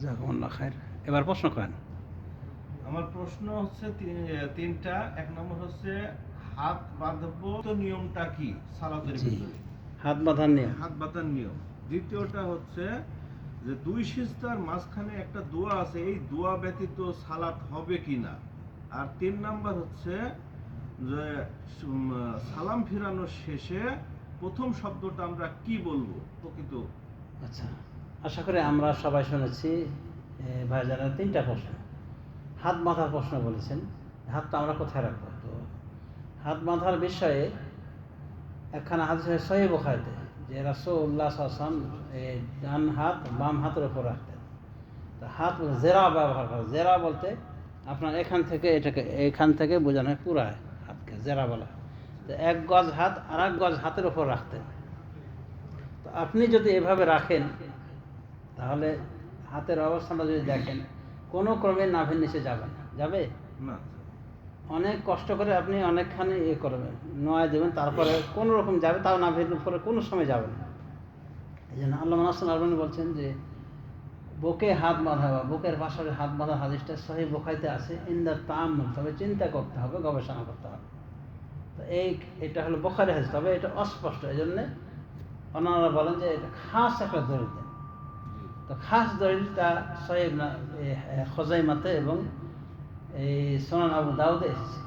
জাজাকুমুল্লাহ খায়ের এবার প্রশ্ন করেন। আমার প্রশ্ন হচ্ছে তিনটা। এক নম্বর হচ্ছে হাত বাঁধবো তো নিয়মটা কি সালাতের। ভিতরে? হাত বাঁধার নিয়ে হাত বাঁধার নিয়ম। দ্বিতীয়টা হচ্ছে যে দুই সিস্তার মাঝখানে একটা দোয়া আছে এই দোয়া ব্যতীত সালাত হবে কিনা আর তিন নাম্বার হচ্ছে যে সালাম ফিরানোর শেষে প্রথম শব্দটা আমরা কি বলব? প্রকৃত আচ্ছা। আশা করি আমরা সবাই শুনেছি এ, ভাইজানের তিনটা প্রশ্ন। হাত মাথার প্রশ্ন বলেছেন হাতটা আমরা কোথায় রাখব? তো হাত বাঁধার বিষয়ে একখানা হাদিস হয় সহি বোখাইতে যে রাসুল্লাহ আসলাম ডান হাত বাম হাতের উপর রাখতেন। তো হাত জেরা ব্যবহার করে। জেরা বলতে আপনার এখান থেকে এটাকে এখান থেকে বোঝানো হয় পুরা হাতকে জেরা বলা। তো এক গজ হাত আর এক গজ হাতের উপর রাখতেন। তো আপনি যদি এভাবে রাখেন তাহলে হাতের অবস্থানটা যদি দেখেন কোনো ক্রমে নাভের নিচে যাবে না। যাবে? না। অনেক কষ্ট করে আপনি অনেকখানি ইয়ে করবেন নয় দেবেন তারপরে কোনো রকম যাবে তাও নাভের উপরে কোনো সময় যাবে না। এই জন্য আল্লাহ মানাসুল আলমানি বলছেন যে বুকে হাত বাঁধা বা বুকের পাশে হাত বাঁধা হাদিসটা সহি বোখাইতে আছে ইন্দার তাম তবে চিন্তা করতে হবে গবেষণা করতে হবে। তো এই এটা হলো বোখারি হাদিস তবে এটা অস্পষ্ট। এই জন্যে অন্যরা বলেন যে এটা খাস একটা দেন তো খাস দলিলটা সহিব না খজাইমাতে এবং এই সোনান আবু দাউদে এসেছে।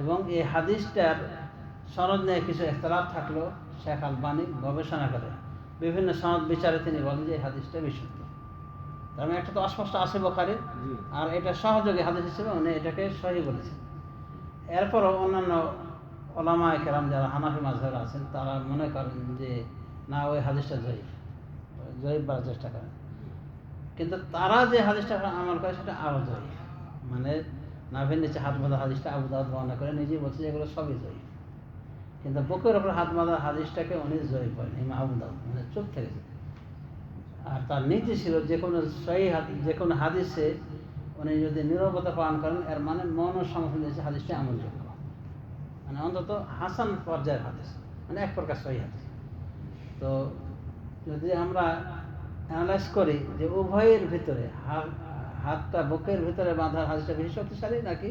এবং এই হাদিসটার সনদ নিয়ে কিছু একতলাপ থাকলেও শেখ আলবানি গবেষণা করে। বিভিন্ন সনদ বিচারে তিনি বলেন যে এই হাদিসটা বিশুদ্ধ। তার মানে একটা তো অস্পষ্ট আছে বোখারে আর এটা সহযোগী হাদিস হিসেবে উনি এটাকে সহি বলেছেন। এরপরও অন্যান্য ওলামা কেরাম যারা হানাফি মাঝহের আছেন তারা মনে করেন যে না ওই হাদিসটা জয়ীফ। জয়ীফ বলার চেষ্টা করেন কিন্তু তারা যে হাদিসটা আমল করে সেটা আরও জয়ী। মানে নাভের নিচে হাত বাঁধা হাদিসটা আবু দাউদ বর্ণনা করে, নিজেই বলছে এগুলো সবই জয়ী। কিন্তু বুকের ওপর হাত বাঁধা হাদিসটাকে উনি জয়ী করেন ইমা আবু দাউদ মানে চুপ থেকেছে আর তার নীতি ছিল যে কোনো সহি যে কোনো হাদিসে উনি যদি নিরবতা পালন করেন, এর মানে মন ও সমর্থন দিয়েছে হাদিসটি আমলযোগ্য। মানে অন্তত হাসান পর্যায়ের হাদিস মানে এক প্রকার সহি হাদিস। তো যদি আমরা অ্যানালাইজ করি যে উভয়ের ভিতরে হাতটা বুকের ভিতরে বাঁধার হাদিসটা বেশি শক্তিশালী নাকি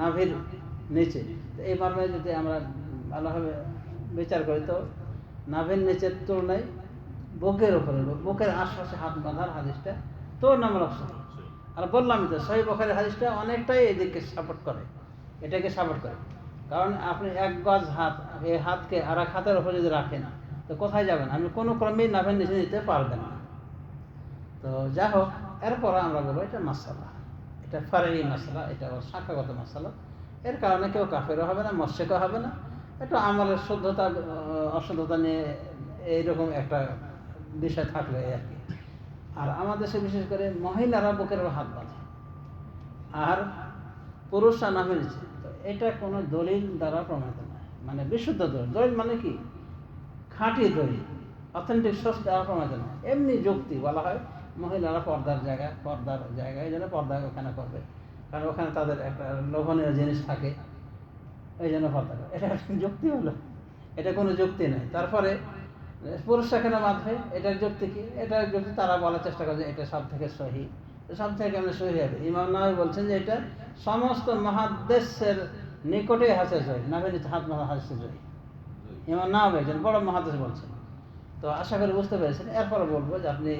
নাভির নিচে? তো এই মর্মে যদি আমরা ভালোভাবে বিচার করি, তো নাভির নিচের তুলনায় বুকের উপরে, বুকের আশপাশে হাত বাঁধার হাদিসটা তুলনামূলক সহি আর বললামই তো সহি বখারের হাদিসটা অনেকটাই এদিকে সাপোর্ট করে, এটাকে সাপোর্ট করে। কারণ আপনি এক গজ হাত, এই হাতকে আর এক হাতের উপরে যদি রাখেন তো কোথায় যাবেন? আপনি কোনো ক্রমেই নাভের নিচে নিতে পারবেন না। তো যা হোক, এরপর আমরা বলব এটা মাসালা। এটা ফারারি মাসালা, এটা ওর শাখাগত মাসালা। এর কারণে কেউ কাফেরও হবে না মৎস্যকও হবে না। একটু আমলের শুদ্ধতা অশুদ্ধতা নিয়ে এইরকম একটা বিষয় থাকলে আর কি। আর আমাদের দেশে বিশেষ করে মহিলারা বুকের হাত বাঁধে। আর পুরুষরা নামে নিচে তো এটা কোনো দলিল দ্বারা প্রমাণিত নয়। মানে বিশুদ্ধ দলিল। দলিল মানে কি? খাঁটি দলিল অথেন্টিক সোর্স দ্বারা প্রমাণিত নয় এমনি যুক্তি বলা হয়, মহিলারা পর্দার জায়গা, পর্দার জায়গায় জন্য পর্দা ওখানে করবে। কারণ ওখানে তাদের একটা লোভনীয় জিনিস থাকে, এই জন্য পর্দা করে। এটা যুক্তি হলো। এটা কোনো যুক্তি নেই। তারপরে, পুরুষ সেখানে বাঁধবে এটার যুক্তি কি? এটার যুক্তি তারা বলার চেষ্টা করে যে এটা সব থেকে সহি। সব থেকে কেমন সহি হবে? ইমাম নাহাবি বলছেন যে এটা সমস্ত মহাদেশের নিকটে হাসে জয়ী নাভে হাত মাথা হাসে জয়ী। ইমাম না একজন বড় মহাদেশ বলছেন। তো আশা করি বুঝতে পেরেছেন। এরপরে বলব যে আপনি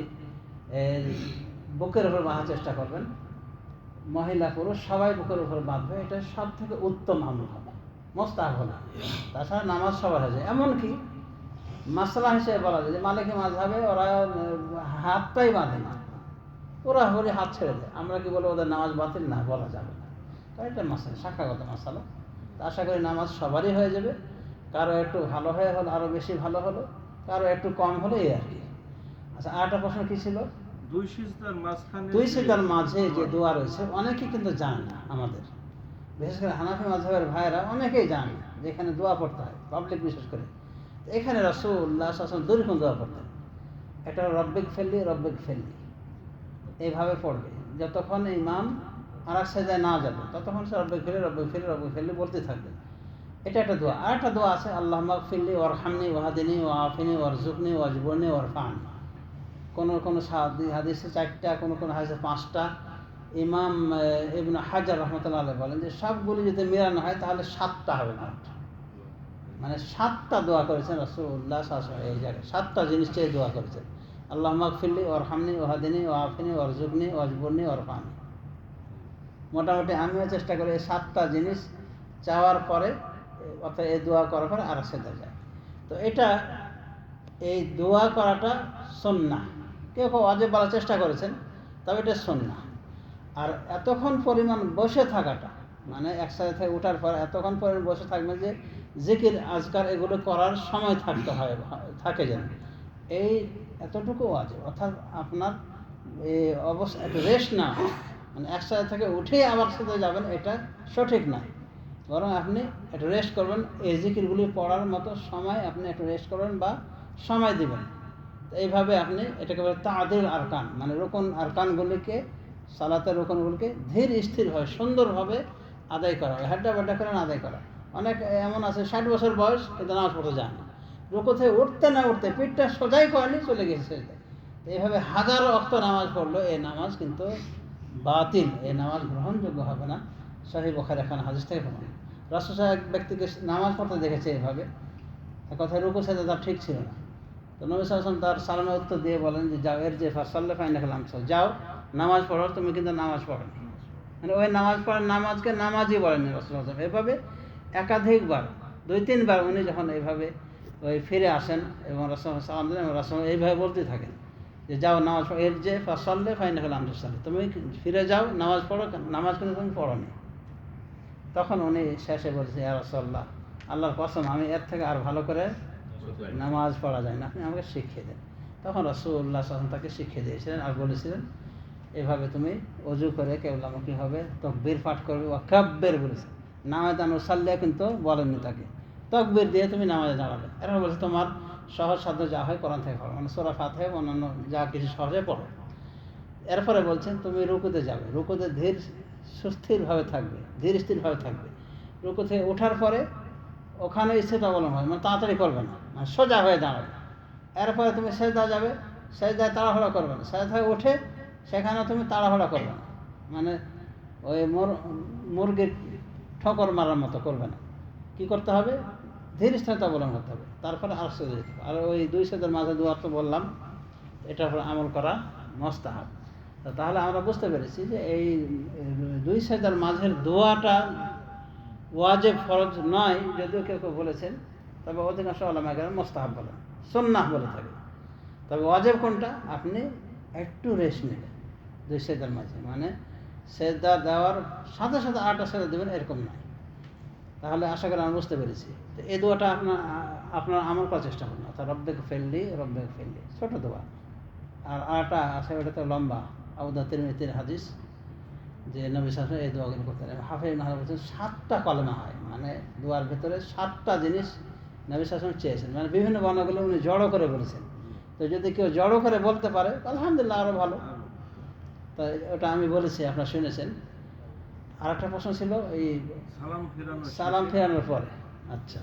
বুকের উপর বাঁধার চেষ্টা করবেন। মহিলা, পুরুষ, সবাই বুকের উপর বাঁধবে, এটা সব থেকে উত্তম আমল হবে। মোস্তাহ না তাছাড়া নামাজ সবার হয়ে যায়। এমনকি মাসলা হিসেবে বলা যায় যে মালিকি মাঝাবে ওরা, হাতটাই বাঁধে না। ওরা হলে হাত ছেড়ে দেয়। আমরা কি বলব, ওদের নামাজ বাতিল না, বলা যাবে না। তো এটা মাসালা, শাখাগত মাসালা। তো আশা করি নামাজ সবারই হয়ে যাবে। কারও একটু ভালো হয়ে হলো আরও বেশি ভালো হলো কারও একটু কম হলো এই আর কি। আচ্ছা আরেকটা প্রশ্ন কী ছিল? দুই সিজদার মাঝখানে দুই যে- মাঝে যে দোয়া রয়েছে অনেকেই কিন্তু জানে না আমাদের। বিশেষ করে হানাফি মাঝহের ভাইয়েরা অনেকেই জানে না যে দোয়া পড়তে হয় পাবলিক বিশেষ করে। এখানে রসুল্লাহ আসলাম দুরকম দোয়া পড়তেন। একটা রব্বিক ফেললি রব্বিক ফেললি। এইভাবে পড়বে। যতক্ষণ ইমাম আর এক সাজায় না যাবে ততক্ষণ সে রব্বিক ফেলি রব্বিক ফেলি রব্বিক ফেললি বলতে থাকবে এটা একটা দোয়া। আর একটা দোয়া আছে আল্লাহ মাকফিল্লি ওয়ারহামনি ওয়াহাদিনী ওয়াফিনী ওয়ারজুকনি ওয়াজবরনি ওয়ারফানি কোন কোন সাহাদি হাদিসে চারটা কোন কোন হাদিসে পাঁচটা। ইমাম আহ, হাজার রহমতুল্লাহ বলেন যে সবগুলি যদি মেলানো হয় তাহলে সাতটা হবে না মানে সাতটা দোয়া করেছেন রসুল্লাহ এই জায়গায় সাতটা জিনিস চেয়ে দোয়া করেছেন। আল্লাহ মাকফিল্লি ওর হামনি ও ও আফিনি ও অজবরনি ওর ফানি মোটামুটি আমিও চেষ্টা করি এই সাতটা জিনিস চাওয়ার পরে অর্থাৎ এই দোয়া করার পরে আর সেটা যায়। তো এটা এই দোয়া করাটা সন্না কেউ কেউ অজেব বলার চেষ্টা করেছেন, তবে এটা সন্না আর এতক্ষণ পরিমাণ বসে থাকাটা মানে একসাথে থেকে ওঠার পর এতক্ষণ পরিমাণ বসে থাকবেন যে জিকির, আজকার এগুলো করার সময় থাকতে হয়, থাকে যেন। এই এতটুকু আছে অর্থাৎ আপনার অবস্থা একটু রেস্ট না। মানে একসাথে থেকে উঠেই আবার সাথে যাবেন, এটা সঠিক না। বরং আপনি একটু রেস্ট করবেন। এই জিকিরগুলি পড়ার মতো সময় আপনি একটু রেস্ট করবেন বা সময় দিবেন। এইভাবে আপনি এটাকে বলে তাদিল আরকান মানে রোকন আরকানগুলিকে, সালাতের রোকনগুলিকে ধীর স্থিরভাবে সুন্দরভাবে আদায় করা হয়। হাড্ডা বাড্ডা করে না আদায় করা। অনেক এমন আছে, ষাট বছর বয়স, কিন্তু নামাজ পড়তে যায় না। রুকু থেকে উঠতে না উঠতে পিঠটা সোজাই করেনি চলে গেছে। এইভাবে হাজারো অক্ত নামাজ পড়ল এই নামাজ কিন্তু বাতিল এই নামাজ গ্রহণযোগ্য হবে না। সহি বখার এখন হাদিস থেকে প্রমাণ রাসুল এক ব্যক্তিকে নামাজ পড়তে দেখেছে এভাবে। কথায় রুকু সাথে তার ঠিক ছিল না। তো নবী সালাম তার সালামের উত্তর দিয়ে বলেন যে, যাও, এর যে ফাসাল্লা ফাইন রাখলাম যাও, নামাজ পড়ো, তুমি কিন্তু নামাজ পড়ো। মানে ওই নামাজ পড়ার নামাজকে নামাজই বলেনি রসুল আসলাম এভাবে একাধিকবার দুই তিনবার উনি যখন এইভাবে ওই ফিরে আসেন এবং রসম সালাম দিলেন এবং রসম এইভাবে বলতে থাকেন যে, যাও, নামাজ পড়ো, এর যে ফাসাল্লে ফাইন রাখলাম সালে তুমি ফিরে যাও, নামাজ পড়ো, নামাজ কিন্তু তুমি পড়ো নি। তখন উনি শেষে বলছে, ইয়া রসল্লাহ আল্লাহর কসম, আমি এর থেকে আর ভালো করে নামাজ পড়া যায় না, আপনি আমাকে শিখিয়ে দেন। তখন রসুল্লাহ সাল্লাম তাকে শিখিয়ে দিয়েছিলেন আর বলেছিলেন, এভাবে তুমি অজু করে কেবলামুখী হবে, তকবীর পাঠ করবে ও কাব্যের বলেছে। নামাজ আনুসাল্লিয়া কিন্তু বলেননি তাকে। তকবীর দিয়ে তুমি নামাজে দাঁড়াবে। এরা বলছে, তোমার সহজ সাধ্য যা হয় কোরআন থেকে পড়ো মানে সোরা ফাতে অন্যান্য যা কিছু সহজে পড়ো। এরপরে বলছেন, তুমি রুকুতে যাবে। রুকুতে ধীর সুস্থিরভাবে থাকবে ধীর স্থিরভাবে থাকবে। রুকু থেকে ওঠার পরে ওখানে স্থিরতা অবলম্বন হবে মানে তাড়াতাড়ি করবে না মানে সোজা হয়ে দাঁড়াবে। এরপরে তুমি সেজদা যাবে, সেজদায় তাড়াহুড়া করবে না। সেজদা থেকে উঠে সেখানে তুমি তাড়াহুড়া করবে না মানে ওই মুর, মুরগির ঠকর মারার মতো করবে না। কী করতে হবে? ধীর স্থিরতা অবলম্বন করতে হবে। তারপরে আর সেজে আর ওই দুই সেদের মাঝে দুয়ার তো বললাম, এটার উপর আমল করা মস্তাহাব। তাহলে আমরা বুঝতে পেরেছি যে এই দুই সেদার মাঝের দোয়াটা ওয়াজেব ফরজ নয় যদিও কেউ কেউ বলেছেন, তবে অধিকাংশ আলমাগের মোস্তাহাব বলেন সন্ন্যাহ বলে থাকে। তবে ওয়াজেব কোনটা? আপনি একটু রেস্ট নেবেন দুই সেদার মাঝে মানে সেদা দেওয়ার সাথে সাথে আটটা সেদা দেবেন এরকম নয়। তাহলে আশা করি আমরা বুঝতে পেরেছি। তো এই দোয়াটা আপনার আপনার আমল করার চেষ্টা করুন, অর্থাৎ রব্বেক ফেললি রব্বেক ফেললি, ছোটো দোয়া। আর আটা আছে ওটা তো লম্বা। আবুদা তিরমিতির হাদিস যে নবী সাহেব এই দোয়াগুলো করতেন। হাফিজ নাহার বলছেন সাতটা কলমা হয় মানে দোয়ার ভেতরে সাতটা জিনিস নবী সাহেব চেয়েছেন। মানে বিভিন্ন বর্ণগুলো উনি জড়ো করে বলেছেন। তো যদি কেউ জড়ো করে বলতে পারে আলহামদুলিল্লাহ আরও ভালো। তো ওটা আমি বলেছি আপনারা শুনেছেন। আর একটা প্রশ্ন ছিল এই সালাম ফেরানো সালাম ফেরানোর পরে। আচ্ছা।